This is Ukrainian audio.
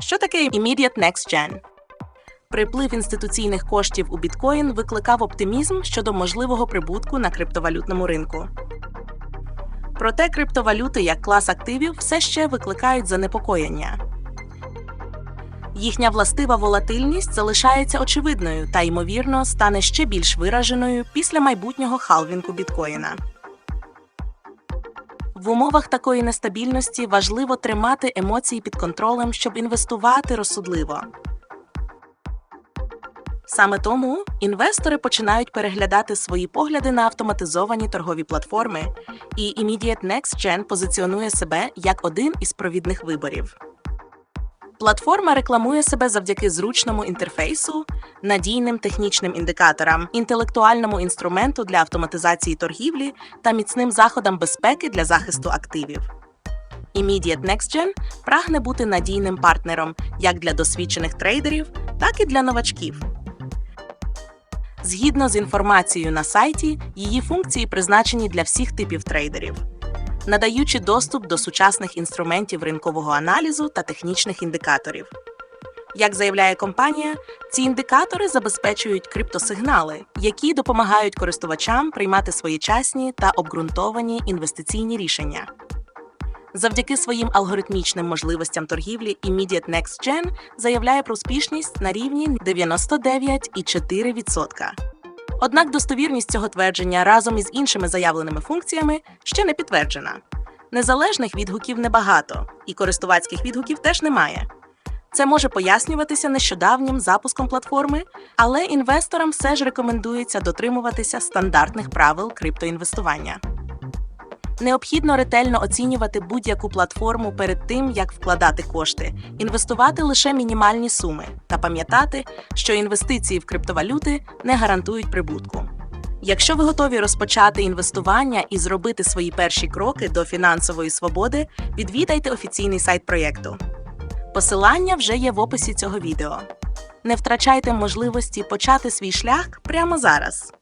Що таке Immediate Next Gen? Приплив інституційних коштів у біткоін викликав оптимізм щодо можливого прибутку на криптовалютному ринку. Проте криптовалюти як клас активів все ще викликають занепокоєння. Їхня властива волатильність залишається очевидною та, ймовірно, стане ще більш вираженою після майбутнього халвінку біткоїна. В умовах такої нестабільності важливо тримати емоції під контролем, щоб інвестувати розсудливо. Саме тому інвестори починають переглядати свої погляди на автоматизовані торгові платформи, і Immediate Next Gen позиціонує себе як один із провідних виборів. Платформа рекламує себе завдяки зручному інтерфейсу, надійним технічним індикаторам, інтелектуальному інструменту для автоматизації торгівлі та міцним заходам безпеки для захисту активів. Immediate Next Gen прагне бути надійним партнером як для досвідчених трейдерів, так і для новачків. Згідно з інформацією на сайті, її функції призначені для всіх типів трейдерів, надаючи доступ до сучасних інструментів ринкового аналізу та технічних індикаторів. Як заявляє компанія, ці індикатори забезпечують криптосигнали, які допомагають користувачам приймати своєчасні та обґрунтовані інвестиційні рішення. Завдяки своїм алгоритмічним можливостям торгівлі Immediate Next Gen заявляє про успішність на рівні 99,4%. Однак достовірність цього твердження разом із іншими заявленими функціями ще не підтверджена. Незалежних відгуків небагато, і користувацьких відгуків теж немає. Це може пояснюватися нещодавнім запуском платформи, але інвесторам все ж рекомендується дотримуватися стандартних правил криптоінвестування. Необхідно ретельно оцінювати будь-яку платформу перед тим, як вкладати кошти, інвестувати лише мінімальні суми та пам'ятати, що інвестиції в криптовалюти не гарантують прибутку. Якщо ви готові розпочати інвестування і зробити свої перші кроки до фінансової свободи, відвідайте офіційний сайт проєкту. Посилання вже є в описі цього відео. Не втрачайте можливості почати свій шлях прямо зараз.